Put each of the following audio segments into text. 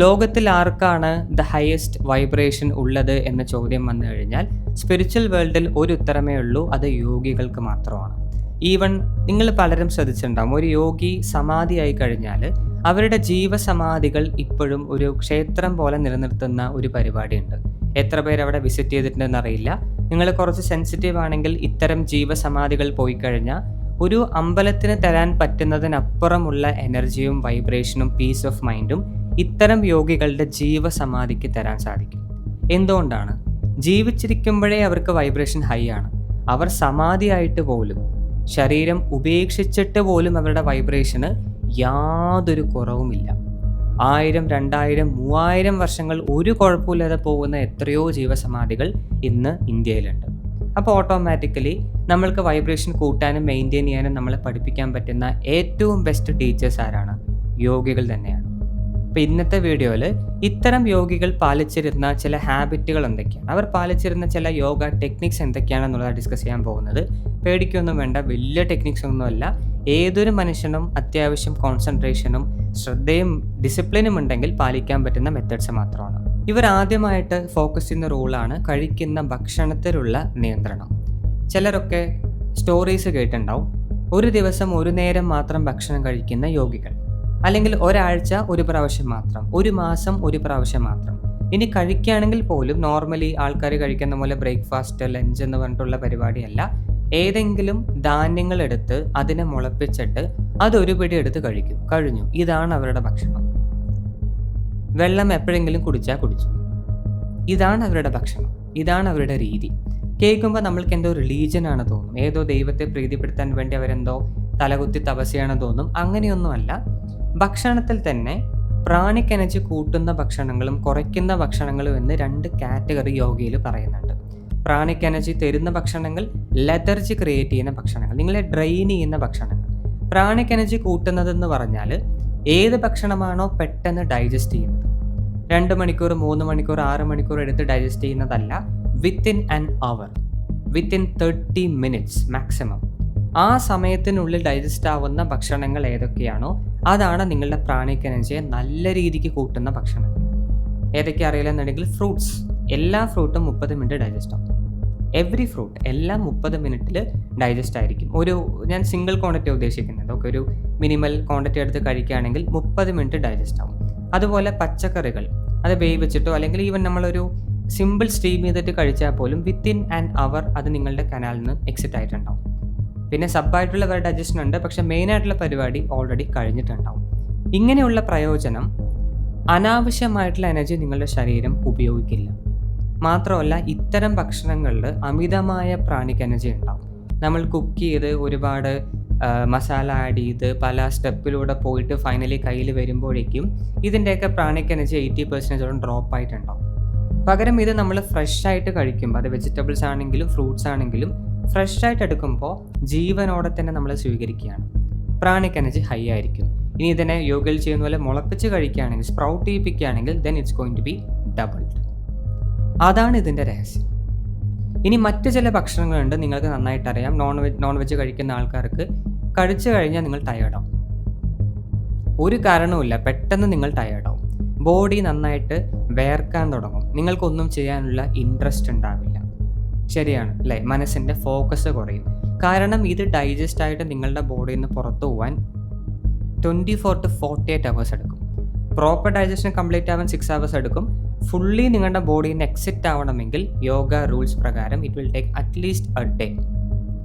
ലോകത്തിൽ ആർക്കാണ് the highest vibration ഉള്ളത് എന്ന ചോദ്യം വന്നു കഴിഞ്ഞാൽ സ്പിരിച്വൽ വേൾഡിൽ ഒരു ഉത്തരമേ ഉള്ളൂ അത് യോഗികൾക്ക് മാത്രമാണ്. ഈവൻ നിങ്ങൾ പലരും ശ്രദ്ധിച്ചിട്ടുണ്ടാകും ഒരു യോഗി സമാധിയായി കഴിഞ്ഞാൽ അവരുടെ ജീവസമാധികൾ ഇപ്പോഴും ഒരു ക്ഷേത്രം പോലെ നിലനിർത്തുന്ന ഒരു പരിപാടിയുണ്ട്. എത്ര പേര് അവിടെ വിസിറ്റ് ചെയ്തിട്ടുണ്ടെന്ന് അറിയില്ല. നിങ്ങൾ കുറച്ച് സെൻസിറ്റീവ് ആണെങ്കിൽ ഇത്തരം ജീവസമാധികൾ പോയി കഴിഞ്ഞാൽ ഒരു അമ്പലത്തിന് തരാൻ പറ്റുന്നതിനപ്പുറമുള്ള എനർജിയും വൈബ്രേഷനും പീസ് ഓഫ് മൈൻഡും ഇത്തരം യോഗികളുടെ ജീവസമാധിക്ക് തരാൻ സാധിക്കും. എന്തുകൊണ്ടാണ്? ജീവിച്ചിരിക്കുമ്പോഴേ അവർക്ക് വൈബ്രേഷൻ ഹൈ ആണ്. അവർ സമാധിയായിട്ട് പോലും ശരീരം ഉപേക്ഷിച്ചിട്ട് പോലും അവരുടെ വൈബ്രേഷന് യാതൊരു കുറവുമില്ല. ആയിരം രണ്ടായിരം മൂവായിരം വർഷങ്ങൾ ഒരു കുഴപ്പമില്ലാതെ പോകുന്ന എത്രയോ ജീവസമാധികൾ ഇന്ന് ഇന്ത്യയിലുണ്ട്. അപ്പോൾ ഓട്ടോമാറ്റിക്കലി നമ്മൾക്ക് വൈബ്രേഷൻ കൂട്ടാനും മെയിന്റെയിൻ ചെയ്യാനും നമ്മളെ പഠിപ്പിക്കാൻ പറ്റുന്ന ഏറ്റവും ബെസ്റ്റ് ടീച്ചേഴ്സ് ആരാണ്? യോഗികൾ തന്നെയാണ്. അപ്പോൾ ഇന്നത്തെ വീഡിയോയിൽ ഇത്തരം യോഗികൾ പാലിച്ചിരുന്ന ചില ഹാബിറ്റുകൾ എന്തൊക്കെയാണ്? അവർ പാലിച്ചിരുന്ന ചില യോഗ ടെക്നിക്സ് എന്തൊക്കെയാണെന്നുള്ളത് ഡിസ്കസ് ചെയ്യാൻ പോകുന്നത്. പേടിക്കൊന്നും വേണ്ട വലിയ ടെക്നിക്സ് ഒന്നുമല്ല. ഏതൊരു മനുഷ്യനും അത്യാവശ്യം കോൺസെൻട്രേഷനും ശ്രദ്ധയും ഡിസിപ്ലിനും ഉണ്ടെങ്കിൽ പാലിക്കാൻ പറ്റുന്ന മെത്തേഡ്സ് മാത്രമാണ്. ഇവർ ആദ്യമായിട്ട് ഫോക്കസ് ചെയ്യുന്ന റൂളാണ് കഴിക്കുന്ന ഭക്ഷണത്തിലുള്ള നിയന്ത്രണം. ചിലരൊക്കെ സ്റ്റോറീസ് കേട്ടിട്ടുണ്ടാവും. ഒരു ദിവസം ഒരു നേരം മാത്രം ഭക്ഷണം കഴിക്കുന്ന യോഗികൾ. അല്ലെങ്കിൽ ഒരാഴ്ച ഒരു പ്രാവശ്യം മാത്രം ഒരു മാസം ഒരു പ്രാവശ്യം മാത്രം. ഇനി കഴിക്കുകയാണെങ്കിൽ പോലും നോർമലി ആൾക്കാർ കഴിക്കുന്ന പോലെ ബ്രേക്ക്ഫാസ്റ്റ് ലഞ്ച് എന്ന് പറഞ്ഞിട്ടുള്ള പരിപാടിയല്ല. ഏതെങ്കിലും ധാന്യങ്ങൾ എടുത്ത് അതിനെ മുളപ്പിച്ചിട്ട് അതൊരു പിടി എടുത്ത് കഴിക്കും. കഴിഞ്ഞു. ഇതാണ് അവരുടെ ഭക്ഷണം. വെള്ളം എപ്പോഴെങ്കിലും കുടിച്ചാൽ കുടിച്ചു. ഇതാണ് അവരുടെ ഭക്ഷണം. ഇതാണ് അവരുടെ രീതി. കേൾക്കുമ്പോൾ നമ്മൾക്ക് എന്തോ റിലീജിയൻ ആണ് തോന്നും. ഏതോ ദൈവത്തെ പ്രീതിപ്പെടുത്താൻ വേണ്ടി അവരെന്തോ തലകുത്തി തപസ്യാണ് തോന്നും. അങ്ങനെയൊന്നുമല്ല. ഭക്ഷണത്തിൽ തന്നെ പ്രാണിക് എനർജി കൂട്ടുന്ന ഭക്ഷണങ്ങളും കുറയ്ക്കുന്ന ഭക്ഷണങ്ങളും എന്ന് രണ്ട് കാറ്റഗറി യോഗയിൽ പറയുന്നുണ്ട്. പ്രാണിക് എനർജി തരുന്ന ഭക്ഷണങ്ങൾ ലെതർജി ക്രിയേറ്റ് ചെയ്യുന്ന ഭക്ഷണങ്ങൾ നിങ്ങളെ ഡ്രെയിൻ ചെയ്യുന്ന ഭക്ഷണങ്ങൾ. പ്രാണിക് എനർജി കൂട്ടുന്നതെന്ന് പറഞ്ഞാൽ ഏത് ഭക്ഷണമാണോ പെട്ടെന്ന് ഡൈജസ്റ്റ് ചെയ്യുന്നത്. രണ്ട് മണിക്കൂർ മൂന്ന് മണിക്കൂർ ആറ് മണിക്കൂർ എടുത്ത് ഡൈജസ്റ്റ് ചെയ്യുന്നതല്ല within an hour within thirty minutes maximum ആ സമയത്തിനുള്ളിൽ ഡൈജസ്റ്റ് ആവുന്ന ഭക്ഷണങ്ങൾ ഏതൊക്കെയാണോ അതാണ് നിങ്ങളുടെ പ്രാണിക് എനർജിയെ നല്ല രീതിക്ക് കൂട്ടുന്ന ഭക്ഷണങ്ങൾ. ഏതൊക്കെ അറിയില്ലെന്നുണ്ടെങ്കിൽ ഫ്രൂട്ട്സ് എല്ലാ ഫ്രൂട്ടും മുപ്പത് മിനിറ്റ് ഡൈജസ്റ്റ് ആവും. എവറി ഫ്രൂട്ട് എല്ലാം മുപ്പത് മിനിറ്റിൽ ഡൈജസ്റ്റ് ആയിരിക്കും. ഒരു ഞാൻ സിംഗിൾ ക്വാണ്ടിറ്റി ഉദ്ദേശിക്കുന്നത്. ഒക്കെ ഒരു മിനിമൽ ക്വാണ്ടിറ്റി എടുത്ത് കഴിക്കുകയാണെങ്കിൽ മുപ്പത് മിനിറ്റ് ഡൈജസ്റ്റ് ആവും. അതുപോലെ പച്ചക്കറികൾ. അത് വേവിച്ചിട്ടോ അല്ലെങ്കിൽ ഈവൻ നമ്മളൊരു സിമ്പിൾ സ്റ്റീം ചെയ്തിട്ട് കഴിച്ചാൽ പോലും വിത്തിൻ ആൻഡ് അവർ അത് നിങ്ങളുടെ കനാലിൽ നിന്ന് എക്സിറ്റ് ആയിട്ടുണ്ടാവും. പിന്നെ സബ്ബായിട്ടുള്ള വേറെ ഡൈജഷൻ ഉണ്ട്. പക്ഷേ മെയിനായിട്ടുള്ള പരിപാടി ഓൾറെഡി കഴിഞ്ഞിട്ടുണ്ടാവും. ഇങ്ങനെയുള്ള പ്രയോജനം അനാവശ്യമായിട്ടുള്ള എനർജി നിങ്ങളുടെ ശരീരം ഉപയോഗിക്കില്ല. മാത്രമല്ല ഇത്തരം ഭക്ഷണങ്ങളിൽ അമിതമായ പ്രാണിക് എനർജി ഉണ്ടാവും. നമ്മൾ കുക്ക് ചെയ്ത് ഒരുപാട് മസാല ആഡ് ചെയ്ത് പല സ്റ്റെപ്പിലൂടെ പോയിട്ട് ഫൈനലി കയ്യിൽ വരുമ്പോഴേക്കും ഇതിന്റെയൊക്കെ പ്രാണിക് എനർജി എയ്റ്റി പെർസെന്റേജോളം ഡ്രോപ്പ് ആയിട്ടുണ്ടാവും. പകരം ഇത് നമ്മൾ ഫ്രഷ് ആയിട്ട് കഴിക്കുമ്പോൾ അത് വെജിറ്റബിൾസ് ആണെങ്കിലും ഫ്രൂട്ട്സ് ആണെങ്കിലും ഫ്രഷ് ആയിട്ട് എടുക്കുമ്പോൾ ജീവനോടെ തന്നെ നമ്മൾ സ്വീകരിക്കുകയാണ്. പ്രാണിക് എനർജി ഹൈ ആയിരിക്കും. ഇനി ഇതിനെ യോഗയിൽ ചെയ്യുന്ന പോലെ മുളപ്പിച്ച് കഴിക്കുകയാണെങ്കിൽ sprout ചെയ്യിപ്പിക്കുകയാണെങ്കിൽ then it's going to be doubled അതാണ് ഇതിന്റെ രഹസ്യം. ഇനി മറ്റ് ചില ഭക്ഷണങ്ങളുണ്ട് നിങ്ങൾക്ക് നന്നായിട്ട് അറിയാം. നോൺ വെജ് നോൺ വെജ് കഴിക്കുന്ന ആൾക്കാർക്ക് കഴിച്ചു കഴിഞ്ഞാൽ നിങ്ങൾ ടയേർഡാവും ഒരു കാരണവുമില്ല പെട്ടെന്ന് നിങ്ങൾ ടയേർഡാവും ബോഡി നന്നായിട്ട് വേർക്കാൻ തുടങ്ങും. നിങ്ങൾക്കൊന്നും ചെയ്യാനുള്ള ഇൻട്രസ്റ്റ് ഉണ്ടാവില്ല. ശരിയാണ് അല്ലേ? മനസ്സിന്റെ ഫോക്കസ് കുറയും. കാരണം ഇത് ഡൈജസ്റ്റ് ആയിട്ട് നിങ്ങളുടെ ബോഡിയിൽ നിന്ന് പുറത്തു പോകാൻ twenty four to forty eight hours എടുക്കും. പ്രോപ്പർ ഡൈജഷൻ കംപ്ലീറ്റ് ആവാൻ സിക്സ് അവേഴ്സ് എടുക്കും. ഫുള്ളി നിങ്ങളുടെ ബോഡിയിൽ നിന്ന് എക്സിറ്റ് ആവണമെങ്കിൽ യോഗ റൂൾസ് പ്രകാരം it will take at least a day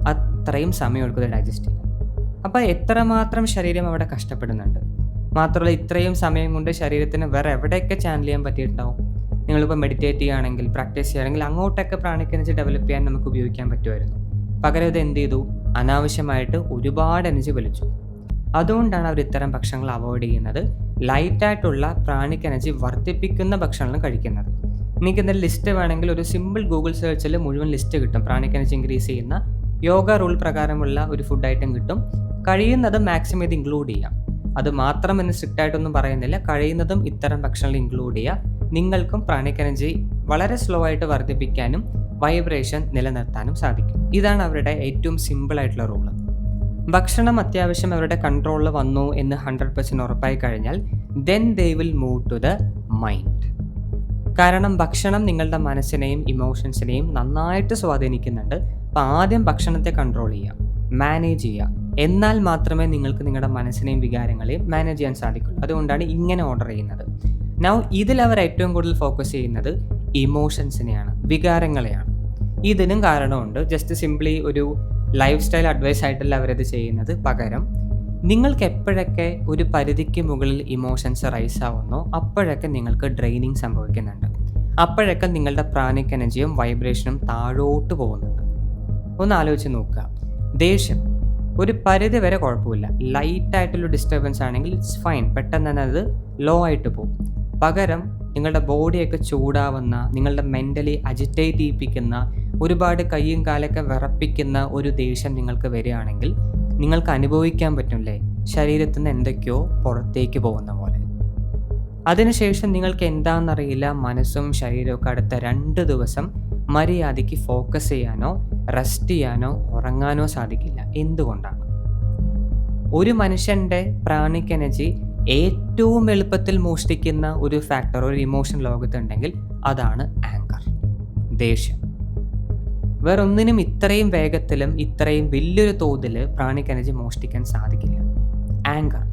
അത്രയും സമയം എടുക്കുന്നത് ഡൈജസ്റ്റ് ചെയ്യാൻ. അപ്പോൾ എത്രമാത്രം ശരീരം അവിടെ കഷ്ടപ്പെടുന്നുണ്ട്? മാത്രമല്ല ഇത്രയും സമയം കൊണ്ട് ശരീരത്തിന് വേറെ എവിടെയൊക്കെ ചാനൽ ചെയ്യാൻ പറ്റിയിട്ടുണ്ടാവും? നിങ്ങളിപ്പോൾ മെഡിറ്റേറ്റ് ചെയ്യുകയാണെങ്കിൽ പ്രാക്ടീസ് ചെയ്യുകയാണെങ്കിൽ അങ്ങോട്ടൊക്കെ പ്രാണിക് എനർജി ഡെവലപ്പ് ചെയ്യാൻ നമുക്ക് ഉപയോഗിക്കാൻ പറ്റുമായിരുന്നു. പകരം ഇത് എന്ത് ചെയ്തു? അനാവശ്യമായിട്ട് ഒരുപാട് എനർജി വലിച്ചു. അതുകൊണ്ടാണ് അവർ ഇത്തരം ഭക്ഷണങ്ങൾ അവോയ്ഡ് ചെയ്യുന്നത്. ലൈറ്റായിട്ടുള്ള പ്രാണിക് എനർജി വർദ്ധിപ്പിക്കുന്ന ഭക്ഷണങ്ങൾ കഴിക്കുന്നത്. നിങ്ങൾക്ക് എന്തെങ്കിലും ലിസ്റ്റ് വേണമെങ്കിൽ ഒരു സിമ്പിൾ ഗൂഗിൾ സെർച്ചിൽ മുഴുവൻ ലിസ്റ്റ് കിട്ടും. പ്രാണിക് എനർജി ഇൻക്രീസ് ചെയ്യുന്ന യോഗ റൂൾ പ്രകാരമുള്ള ഒരു ഫുഡ് ഐറ്റം കിട്ടും. കഴിയുന്നത് മാക്സിമം ഇത് ഇൻക്ലൂഡ് ചെയ്യാം. അത് മാത്രം എന്ന് സ്ട്രിക്റ്റ് ആയിട്ടൊന്നും പറയുന്നില്ല. കഴിയുന്നതും ഇത്തരം ഭക്ഷണങ്ങൾ ഇൻക്ലൂഡ് ചെയ്യുക നിങ്ങൾക്കും പ്രാണിക് എനർജി വളരെ സ്ലോ ആയിട്ട് വർദ്ധിപ്പിക്കാനും വൈബ്രേഷൻ നിലനിർത്താനും സാധിക്കും. ഇതാണ് അവരുടെ ഏറ്റവും സിമ്പിൾ ആയിട്ടുള്ള റൂൾ ഭക്ഷണം അത്യാവശ്യം അവരുടെ കൺട്രോളിൽ വന്നു എന്ന് ഹൺഡ്രഡ് പെർസെന്റ് ഉറപ്പായി കഴിഞ്ഞാൽ then they will move to the mind കാരണം ഭക്ഷണം നിങ്ങളുടെ മനസ്സിനെയും ഇമോഷൻസിനെയും നന്നായിട്ട് സ്വാധീനിക്കുന്നുണ്ട്. അപ്പോൾ ആദ്യം ഭക്ഷണത്തെ കൺട്രോൾ ചെയ്യുക മാനേജ് ചെയ്യുക. എന്നാൽ മാത്രമേ നിങ്ങൾക്ക് നിങ്ങളുടെ മനസ്സിനെയും വികാരങ്ങളെയും മാനേജ് ചെയ്യാൻ സാധിക്കുള്ളൂ. അതുകൊണ്ടാണ് ഇങ്ങനെ ഓർഡർ ചെയ്യുന്നത്. നൗ ഇതിൽ അവർ ഏറ്റവും കൂടുതൽ ഫോക്കസ് ചെയ്യുന്നത് ഇമോഷൻസിനെയാണ് വികാരങ്ങളെയാണ്. ഇതിനും കാരണമുണ്ട്. ജസ്റ്റ് സിംപ്ലി ഒരു ലൈഫ് സ്റ്റൈൽ അഡ്വൈസ് ആയിട്ടല്ല അവരത് ചെയ്യുന്നത് പകരം നിങ്ങൾക്ക് എപ്പോഴൊക്കെ ഒരു പരിധിക്ക് മുകളിൽ ഇമോഷൻസ് റൈസ് ആവുന്നോ അപ്പോഴൊക്കെ നിങ്ങൾക്ക് ഡ്രെയിനിങ് സംഭവിക്കുന്നുണ്ട്. അപ്പോഴൊക്കെ നിങ്ങളുടെ പ്രാണിക് എനർജിയും വൈബ്രേഷനും താഴോട്ട് പോകുന്നുണ്ട്. ഒന്ന് ആലോചിച്ച് നോക്കുക. ദേഷ്യം. ഒരു പരിധി വരെ കുഴപ്പമില്ല. ലൈറ്റായിട്ടുള്ള ഡിസ്റ്റർബൻസ് ആണെങ്കിൽ ഇറ്റ്സ് ഫൈൻ പെട്ടെന്ന് തന്നെ അത് ലോ ആയിട്ട് പോകും. പകരം നിങ്ങളുടെ ബോഡിയൊക്കെ ചൂടാവുന്ന നിങ്ങളുടെ മെന്റലി അജിറ്റേറ്റ് ചെയ്യിപ്പിക്കുന്ന ഒരുപാട് കൈയും കാലൊക്കെ വിറപ്പിക്കുന്ന ഒരു ദേഷ്യം നിങ്ങൾക്ക് വരികയാണെങ്കിൽ നിങ്ങൾക്ക് അനുഭവിക്കാൻ പറ്റില്ലേ? ശരീരത്തിൽ നിന്ന് എന്തൊക്കെയോ പുറത്തേക്ക് പോകുന്ന പോലെ. അതിനുശേഷം നിങ്ങൾക്ക് എന്താണെന്നറിയില്ല. മനസ്സും ശരീരമൊക്കെ അടുത്ത രണ്ട് ദിവസം മര്യാദയ്ക്ക് ഫോക്കസ് ചെയ്യാനോ റെസ്റ്റ് ചെയ്യാനോ ഉറങ്ങാനോ സാധിക്കില്ല. എന്തുകൊണ്ടാണ്? ഒരു മനുഷ്യന്റെ പ്രാണിക് എനർജി ഏറ്റവും എളുപ്പത്തിൽ മോഷ്ടിക്കുന്ന ഒരു ഫാക്ടർ ഒരു ഇമോഷൻ ലോകത്തുണ്ടെങ്കിൽ അതാണ് ആങ്കർ ദേഷ്യം. വേറൊന്നിനും ഇത്രയും വേഗത്തിലും ഇത്രയും വലിയൊരു തോതിൽ പ്രാണിക് എനർജി മോഷ്ടിക്കാൻ സാധിക്കില്ല. ആങ്കർ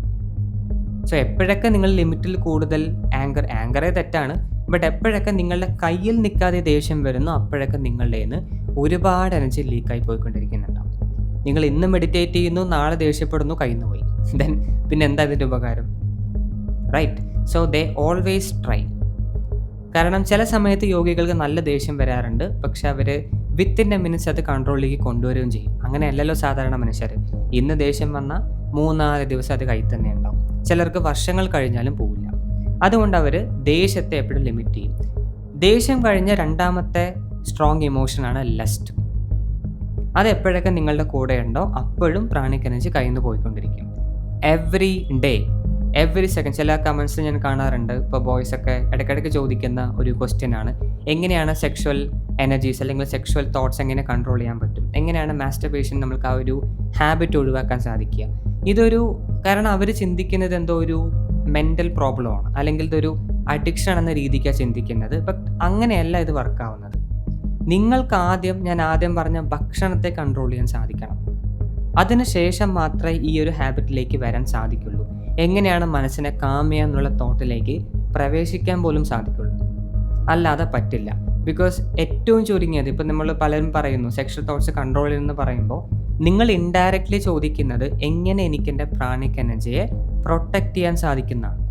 സോ എപ്പോഴൊക്കെ നിങ്ങൾ ലിമിറ്റിൽ കൂടുതൽ ആങ്കർ ആങ്കറേ തെറ്റാണ് ബട്ട് എപ്പോഴൊക്കെ നിങ്ങളുടെ കയ്യിൽ നിൽക്കാതെ ദേഷ്യം വരുന്നു അപ്പോഴൊക്കെ നിങ്ങളുടെ നിന്ന് ഒരുപാട് എനർജി ലീക്കായി പോയിക്കൊണ്ടിരിക്കുന്നുണ്ടാവും. നിങ്ങൾ ഇന്ന് മെഡിറ്റേറ്റ് ചെയ്യുന്നു നാളെ ദേഷ്യപ്പെടുന്നു കയ്യിൽ നിന്ന് പോയി. ദെൻ പിന്നെ എന്താ ഇതിന്റെ ഉപകാരം? Right so they always try കാരണം ചില സമയത്ത് യോഗികൾക്ക് നല്ല ദേഷ്യം വരാറുണ്ട്. പക്ഷെ അവർ വിത്തിൻ എ മിനിറ്റ്സ് അത് കൺട്രോളിലേക്ക് കൊണ്ടുവരികയും ചെയ്യും. അങ്ങനെയല്ലല്ലോ സാധാരണ മനുഷ്യർ ഇന്ന് ദേഷ്യം വന്നാൽ മൂന്നാൽ ദിവസം അത് കയ്യിൽ തന്നെ ഉണ്ടാവും. ചിലർക്ക് വർഷങ്ങൾ കഴിഞ്ഞാലും പോവില്ല. അതുകൊണ്ട് അവർ ദേഷ്യത്തെ എപ്പോഴും ലിമിറ്റ് ചെയ്യും. ദേഷ്യം കഴിഞ്ഞ രണ്ടാമത്തെ സ്ട്രോങ് ഇമോഷനാണ് ലസ്റ്റ് അത് എപ്പോഴൊക്കെ നിങ്ങളുടെ കൂടെ ഉണ്ടോ അപ്പോഴും പ്രാണിക്കനുസരിച്ച് കയ്യിൽ നിന്ന് പോയിക്കൊണ്ടിരിക്കും. എവറി ഡേ എവറി സെക്കൻഡ് ചില കമൻസ് ഞാൻ കാണാറുണ്ട്. ഇപ്പോൾ ബോയ്സ് ഒക്കെ ഇടയ്ക്കിടയ്ക്ക് ചോദിക്കുന്ന ഒരു ക്വസ്റ്റ്യൻ ആണ്. എങ്ങനെയാണ് സെക്ഷുവൽ എനർജീസ് അല്ലെങ്കിൽ സെക്ഷുവൽ തോട്ട്സ് എങ്ങനെ കൺട്രോൾ ചെയ്യാൻ പറ്റും? എങ്ങനെയാണ് മാസ്റ്റർബേഷൻ നമുക്ക് ആ ഒരു ഹാബിറ്റ് ഒഴിവാക്കാൻ സാധിക്കുക? ഇതൊരു കാരണം അവർ ചിന്തിക്കുന്നത് എന്തോ ഒരു മെന്റൽ പ്രോബ്ലമാണ് അല്ലെങ്കിൽ ഇതൊരു അഡിക്ഷൻ എന്ന രീതിക്കാണ് ചിന്തിക്കുന്നത്. ബട്ട് അങ്ങനെയല്ല ഇത് വർക്കാവുന്നത് നിങ്ങൾക്ക് ആദ്യം ഞാൻ ആദ്യം പറഞ്ഞ ഭക്ഷണത്തെ കൺട്രോൾ ചെയ്യാൻ സാധിക്കണം. അതിനുശേഷം മാത്രമേ ഈ ഒരു ഹാബിറ്റിലേക്ക് വരാൻ സാധിക്കുള്ളൂ. എങ്ങനെയാണ് മനസ്സിനെ കാമ്യ എന്നുള്ള തോട്ടിലേക്ക് പ്രവേശിക്കാൻ പോലും സാധിക്കുള്ളൂ? അല്ലാതെ പറ്റില്ല. ബിക്കോസ് ഏറ്റവും ചുരുങ്ങിയത് ഇപ്പം നമ്മൾ പലരും പറയുന്നു സെക്ഷൽ തോട്ട്സ് കൺട്രോൾ നിന്ന് പറയുമ്പോൾ നിങ്ങൾ ഇൻഡയറക്റ്റ്ലി ചോദിക്കുന്നത് എങ്ങനെ എനിക്ക് എന്റെ പ്രാണിക് എനർജിയെ പ്രൊട്ടക്റ്റ് ചെയ്യാൻ സാധിക്കുന്നതാണ്?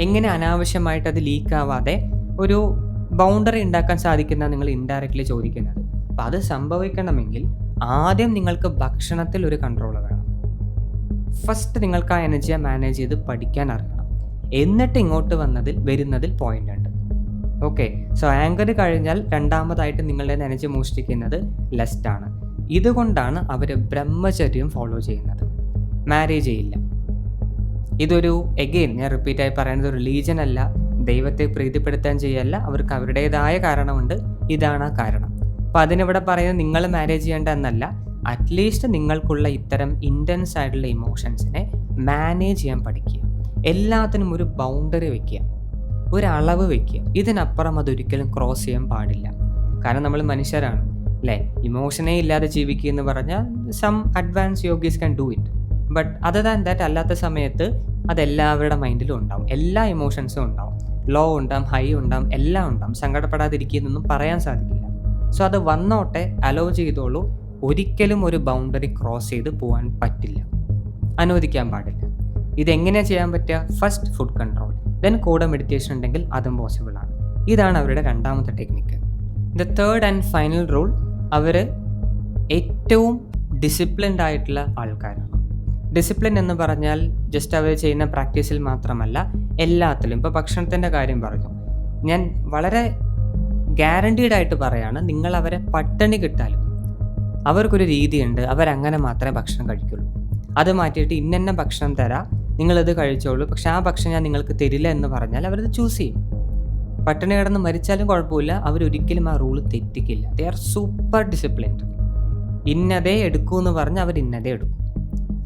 എങ്ങനെ അനാവശ്യമായിട്ട് അത് ലീക്ക് ആവാതെ ഒരു ബൗണ്ടറി ഉണ്ടാക്കാൻ സാധിക്കുന്ന നിങ്ങൾ ഇൻഡയറക്റ്റ്ലി ചോദിക്കുന്നത്. അപ്പം അത് സംഭവിക്കണമെങ്കിൽ ആദ്യം നിങ്ങൾക്ക് ഭക്ഷണത്തിൽ ഒരു കൺട്രോൾ വേണം ഫസ്റ്റ് നിങ്ങൾക്ക് ആ എനർജിയെ മാനേജ് ചെയ്ത് പഠിക്കാൻ അറിയണം. എന്നിട്ട് ഇങ്ങോട്ട് വന്നതിൽ വരുന്നതിൽ പോയിന്റ് ഉണ്ട്. ഓക്കെ സോ ആങ്കർ കഴിഞ്ഞാൽ രണ്ടാമതായിട്ട് നിങ്ങളുടെ എനർജി മോഷ്ടിക്കുന്നത് ലെസ്റ്റ് ആണ്. ഇതുകൊണ്ടാണ് അവർ ബ്രഹ്മചര്യം ഫോളോ ചെയ്യുന്നത്. മാരേജ് ചെയ്യില്ല. ഇതൊരു എഗെയിൻ ഞാൻ റിപ്പീറ്റായി പറയുന്നത് ഒരു റിലീജിയൻ അല്ല. ദൈവത്തെ പ്രീതിപ്പെടുത്താൻ ചെയ്യല്ല. അവർക്ക് അവരുടേതായ കാരണമുണ്ട്. ഇതാണ് ആ കാരണം. അപ്പം അതിനിവിടെ പറയുന്നത് നിങ്ങൾ മാരേജ് ചെയ്യേണ്ട എന്നല്ല. അറ്റ്ലീസ്റ്റ് നിങ്ങൾക്കുള്ള ഇത്തരം ഇന്റൻസ് ആയിട്ടുള്ള ഇമോഷൻസിനെ മാനേജ് ചെയ്യാൻ പഠിക്കുക. എല്ലാത്തിനും ഒരു ബൗണ്ടറി വെക്കുക. ഒരു അളവ് വെക്കുക. ഇതിനപ്പുറം അതൊരിക്കലും ക്രോസ് ചെയ്യാൻ പാടില്ല. കാരണം നമ്മൾ മനുഷ്യരാണ് അല്ലേ? ഇമോഷനേ ഇല്ലാതെ ജീവിക്കുക എന്ന് പറഞ്ഞാൽ some advance yogis can do it but other than that അല്ലാത്ത സമയത്ത് അതെല്ലാവരുടെ മൈൻഡിലും ഉണ്ടാവും. എല്ലാ ഇമോഷൻസും ഉണ്ടാവും. ലോ ഉണ്ടാവും ഹൈ ഉണ്ടാവും എല്ലാം ഉണ്ടാവും. സങ്കടപ്പെടാതിരിക്കുന്നൊന്നും പറയാൻ സാധിക്കില്ല. സോ അത് വന്നോട്ടെ അലോ ചെയ്തോളൂ. ഒരിക്കലും ഒരു ബൗണ്ടറി ക്രോസ് ചെയ്ത് പോകാൻ പറ്റില്ല. അനുവദിക്കാൻ പാടില്ല. ഇതെങ്ങനെയാണ് ചെയ്യാൻ പറ്റുക? ഫസ്റ്റ് ഫുഡ് കൺട്രോൾ ദെൻ കൂടെ മെഡിറ്റേഷൻ ഉണ്ടെങ്കിൽ അതും പോസിബിൾ ആണ്. ഇതാണ് അവരുടെ രണ്ടാമത്തെ technique the third and final rule അവർ ഏറ്റവും ഡിസിപ്ലിൻഡ് ആയിട്ടുള്ള ആൾക്കാരാണ്. ഡിസിപ്ലിൻ എന്ന് പറഞ്ഞാൽ ജസ്റ്റ് അവർ ചെയ്യുന്ന പ്രാക്ടീസിൽ മാത്രമല്ല എല്ലാത്തിലും. ഇപ്പോൾ ഭക്ഷണത്തിന്റെ കാര്യം പറഞ്ഞു. ഞാൻ വളരെ ഗ്യാരണ്ടീഡ് ആയിട്ട് പറയാണ് നിങ്ങൾ അവരെ പട്ടിണി കിട്ടാലും അവർക്കൊരു രീതിയുണ്ട്. അവരങ്ങനെ മാത്രമേ ഭക്ഷണം കഴിക്കുള്ളൂ. അത് മാറ്റിയിട്ട് ഇന്നെന്ന ഭക്ഷണം തരാം. നിങ്ങളത് കഴിച്ചോളൂ. പക്ഷെ ആ ഭക്ഷണം ഞാൻ നിങ്ങൾക്ക് തരില്ല എന്ന് പറഞ്ഞാൽ അവരത് ചൂസ് ചെയ്യും. പട്ടിണി കിടന്ന് മരിച്ചാലും കുഴപ്പമില്ല. അവരൊരിക്കലും ആ റൂൾ തെറ്റിക്കില്ല. ദേ ആർ സൂപ്പർ ഡിസിപ്ലിൻഡ് ഇന്നതേ എടുക്കൂ എന്ന് പറഞ്ഞാൽ അവർ ഇന്നതേ എടുക്കും.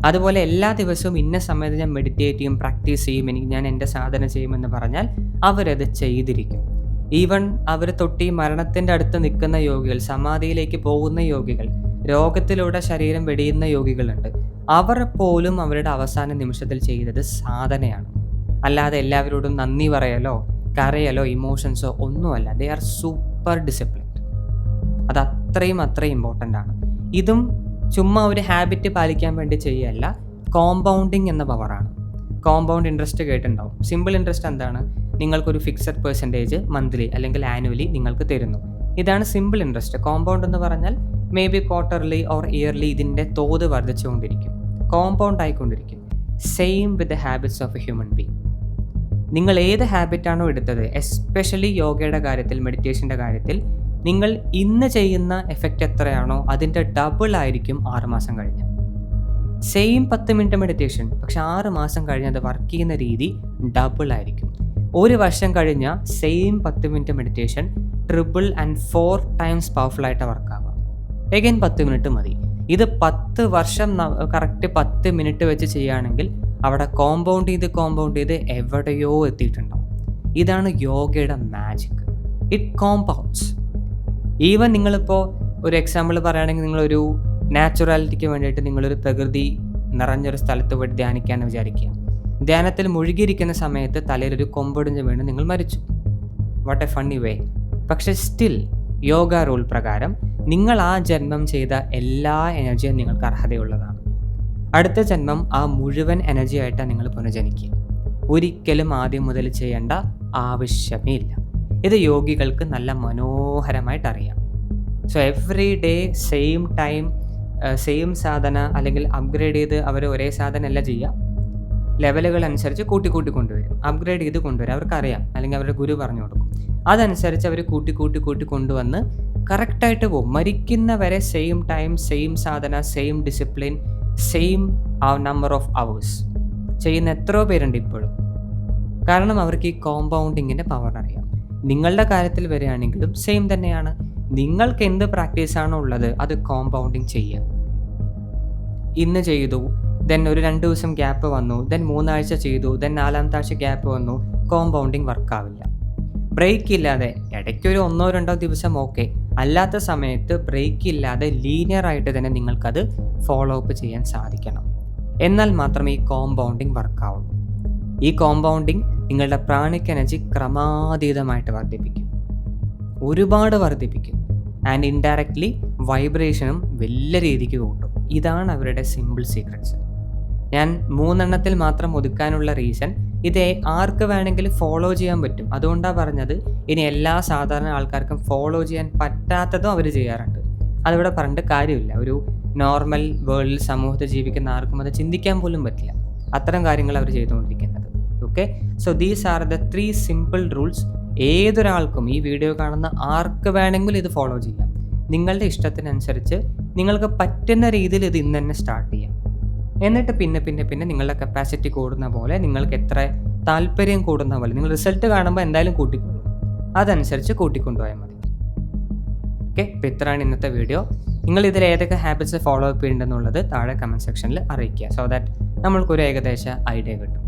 അതുപോലെ എല്ലാ ദിവസവും ഇന്ന സമയത്ത് ഞാൻ മെഡിറ്റേറ്റ് ചെയ്യും പ്രാക്ടീസ് ചെയ്യും എനിക്ക് ഞാൻ എന്റെ സാധന ചെയ്യുമെന്ന് പറഞ്ഞാൽ അവരത് ചെയ്തിരിക്കും. ഈവൺ അവർ തൊട്ടി മരണത്തിന്റെ അടുത്ത് നിൽക്കുന്ന യോഗികൾ സമാധിയിലേക്ക് പോകുന്ന യോഗികൾ രോഗത്തിലൂടെ ശരീരം വെടിയുന്ന യോഗികളുണ്ട്. അവർ പോലും അവരുടെ അവസാന നിമിഷത്തിൽ ചെയ്തത് സാധനയാണ്. അല്ലാതെ എല്ലാവരോടും നന്ദി പറയലോ കരയലോ ഇമോഷൻസോ ഒന്നുമല്ല. ദേ ആർ സൂപ്പർ ഡിസിപ്ലിൻഡ് അത് അത്രയും അത്രയും ഇമ്പോർട്ടന്റ് ആണ്. ഇതും ചുമ്മാ ഒരു ഹാബിറ്റ് പാലിക്കാൻ വേണ്ടി ചെയ്യല്ല കോമ്പൗണ്ടിങ് എന്ന പവറാണ് കോമ്പൗണ്ട് ഇൻട്രസ്റ്റ് കേട്ടിട്ടുണ്ടാവും. സിമ്പിൾ ഇൻട്രസ്റ്റ് എന്താണ്? നിങ്ങൾക്കൊരു ഫിക്സഡ് പെർസെന്റേജ് മന്ത്ലി അല്ലെങ്കിൽ ആനുവലി നിങ്ങൾക്ക് തരുന്നു. ഇതാണ് സിമ്പിൾ ഇൻട്രസ്റ്റ് കോമ്പൗണ്ട് എന്ന് പറഞ്ഞാൽ may be quarterly or yearly ഇതിന്റെ തോത് വർദ്ധിച്ചുകൊണ്ടിരിക്കും. Compound ആയിക്കൊണ്ടിരിക്കും. Same with the habits of a human being നിങ്ങൾ ഏത് ഹാബിറ്റാണോ എടുത്തത് എസ്പെഷ്യലി യോഗയുടെ കാര്യത്തിൽ മെഡിറ്റേഷന്റെ കാര്യത്തിൽ നിങ്ങൾ ഇന്ന് ചെയ്യുന്ന എഫക്റ്റ് എത്രയാണോ അതിന്റെ ഡബിൾ ആയിരിക്കും ആറുമാസം കഴിഞ്ഞ്. സെയിം പത്ത് മിനിറ്റ് മെഡിറ്റേഷൻ പക്ഷെ ആറ് മാസം കഴിഞ്ഞ് അത് വർക്ക് ചെയ്യുന്ന രീതി ഡബിൾ ആയിരിക്കും. ഒരു വർഷം കഴിഞ്ഞ സെയിം പത്ത് minute meditation triple and four times powerful ആയിട്ട് വർക്കാകും എഗൈൻ പത്ത് മിനിറ്റ് മതി. ഇത് പത്ത് വർഷം കറക്റ്റ് പത്ത് മിനിറ്റ് വെച്ച് ചെയ്യുകയാണെങ്കിൽ അവിടെ കോമ്പൗണ്ട് ചെയ്ത് കോമ്പൗണ്ട് ചെയ്ത് എവിടെയോ എത്തിയിട്ടുണ്ടാവും. ഇതാണ് യോഗയുടെ മാജിക് ഇറ്റ് കോമ്പൗണ്ട്സ് ഈവൻ നിങ്ങളിപ്പോൾ ഒരു എക്സാമ്പിൾ പറയുകയാണെങ്കിൽ നിങ്ങളൊരു നാച്ചുറാലിറ്റിക്ക് വേണ്ടിയിട്ട് നിങ്ങളൊരു പ്രകൃതി നിറഞ്ഞൊരു സ്ഥലത്ത് പോയി ധ്യാനിക്കാമെന്ന് വിചാരിക്കുക. ധ്യാനത്തിൽ മുഴുകിയിരിക്കുന്ന സമയത്ത് തലയിലൊരു കൊമ്പൊടിഞ്ഞ് വീണ് നിങ്ങൾ മരിച്ചു. വാട്ട് എ ഫണ്ണി വേ പക്ഷെ സ്റ്റിൽ യോഗ റൂൾ പ്രകാരം നിങ്ങൾ ആ ജന്മം ചെയ്ത എല്ലാ എനർജിയും നിങ്ങൾക്ക് അർഹതയുള്ളതാണ്. അടുത്ത ജന്മം ആ മുഴുവൻ എനർജി ആയിട്ടാണ് നിങ്ങൾ പുനർജനിക്കുക. ഒരിക്കലും ആദ്യം മുതൽ ചെയ്യേണ്ട ആവശ്യമേ ഇല്ല. ഇത് യോഗികൾക്ക് നല്ല മനോഹരമായിട്ട് അറിയാം. So every day same time same സാധന അല്ലെങ്കിൽ അപ്ഗ്രേഡ് ചെയ്ത് അവർ ഒരേ സാധന അല്ല ചെയ്യുക. ലെവലുകൾ അനുസരിച്ച് കൂട്ടി കൂട്ടി കൊണ്ടുവരും. അപ്ഗ്രേഡ് ചെയ്ത് കൊണ്ടുവരും. അവർക്കറിയാം. അല്ലെങ്കിൽ അവരുടെ ഗുരു പറഞ്ഞു കൊടുക്കും. അതനുസരിച്ച് അവർ കൂട്ടി കൂട്ടി കൂട്ടി കൊണ്ടുവന്ന് കറക്റ്റായിട്ട് പോകും മരിക്കുന്നവരെ same time same sadhana same discipline same ആ നമ്പർ ഓഫ് അവേഴ്സ് ചെയ്യുന്ന എത്രയോ പേരുണ്ട് ഇപ്പോഴും. കാരണം അവർക്ക് ഈ കോമ്പൗണ്ടിങ്ങിന്റെ പവർ അറിയാം. നിങ്ങളുടെ കാര്യത്തിൽ വരികയാണെങ്കിലും സെയിം തന്നെയാണ്. നിങ്ങൾക്ക് എന്ത് പ്രാക്ടീസാണോ ഉള്ളത് അത് കോമ്പൗണ്ടിങ് ചെയ്യാം. ഇന്ന് ചെയ്തു ദെൻ ഒരു രണ്ട് ദിവസം ഗ്യാപ്പ് വന്നു ദെൻ മൂന്നാഴ്ച ചെയ്തു ദെൻ നാലാമത്തെ ആഴ്ച ഗ്യാപ്പ് വന്നു കോമ്പൗണ്ടിങ് വർക്കാവില്ല ബ്രേക്ക് ഇല്ലാതെ ഇടയ്ക്കൊരു ഒന്നോ രണ്ടോ ദിവസം ഓക്കെ അല്ലാത്ത സമയത്ത് ബ്രേക്ക് ഇല്ലാതെ ലീനിയർ ആയിട്ട് തന്നെ നിങ്ങൾക്കത് ഫോളോ അപ്പ് ചെയ്യാൻ സാധിക്കണം. എന്നാൽ മാത്രമേ ഈ കോമ്പൗണ്ടിങ് വർക്കാവുള്ളൂ ഈ കോമ്പൗണ്ടിങ് നിങ്ങളുടെ പ്രാണിക് എനർജി ക്രമാതീതമായിട്ട് വർദ്ധിപ്പിക്കും. ഒരുപാട് വർദ്ധിപ്പിക്കും. ആൻഡ് ഇൻഡയറക്ട്ലി വൈബ്രേഷനും വലിയ രീതിക്ക് കൂട്ടും. ഇതാണ് അവരുടെ സിമ്പിൾ സീക്രട്സ് ഞാൻ മൂന്നെണ്ണത്തിൽ മാത്രം ഒതുക്കാനുള്ള റീസൺ ഇത് ആർക്ക് വേണമെങ്കിലും ഫോളോ ചെയ്യാൻ പറ്റും. അതുകൊണ്ടാണ് പറഞ്ഞത് ഇനി എല്ലാ സാധാരണ ആൾക്കാർക്കും ഫോളോ ചെയ്യാൻ പറ്റാത്തതും അവർ ചെയ്യാറുണ്ട്. അതിവിടെ പറഞ്ഞിട്ട് കാര്യമില്ല. ഒരു നോർമൽ വേൾഡിൽ സമൂഹത്തിൽ ജീവിക്കുന്ന ആർക്കും അത് ചിന്തിക്കാൻ പോലും പറ്റില്ല. അത്തരം കാര്യങ്ങൾ അവർ ചെയ്തുകൊണ്ടിരിക്കുന്നത്. Okay so these are the three simple rules ഏതൊരാൾക്കും ഈ വീഡിയോ കാണുന്ന ആർക്ക് വേണമെങ്കിലും ഇത് ഫോളോ ചെയ്യാം. നിങ്ങളുടെ ഇഷ്ടത്തിനനുസരിച്ച് നിങ്ങൾക്ക് പറ്റുന്ന രീതിയിൽ ഇത് ഇന്ന് തന്നെ സ്റ്റാർട്ട് ചെയ്യാം. എന്നിട്ട് പിന്നെ പിന്നെ പിന്നെ നിങ്ങളുടെ കപ്പാസിറ്റി കൂടുന്ന പോലെ നിങ്ങൾക്ക് എത്ര താല്പര്യം കൂടുന്ന പോലെ നിങ്ങൾ റിസൾട്ട് കാണുമ്പോൾ എന്തായാലും കൂട്ടിക്കൊള്ളും അതനുസരിച്ച് കൂട്ടിക്കൊണ്ടുപോയാൽ മതി. ഓക്കെ ഇപ്പോൾ ഇത്രയാണ് ഇന്നത്തെ വീഡിയോ നിങ്ങൾ ഇതിൽ ഏതൊക്കെ ഹാബിറ്റ്സ് ഫോളോ അപ്പ് ചെയ്യേണ്ടതെന്നുള്ളത് താഴെ കമന്റ് സെക്ഷനിൽ അറിയിക്കുക. സോ ദാറ്റ് നമ്മൾക്കൊരു ഏകദേശ ഐഡിയ കിട്ടും.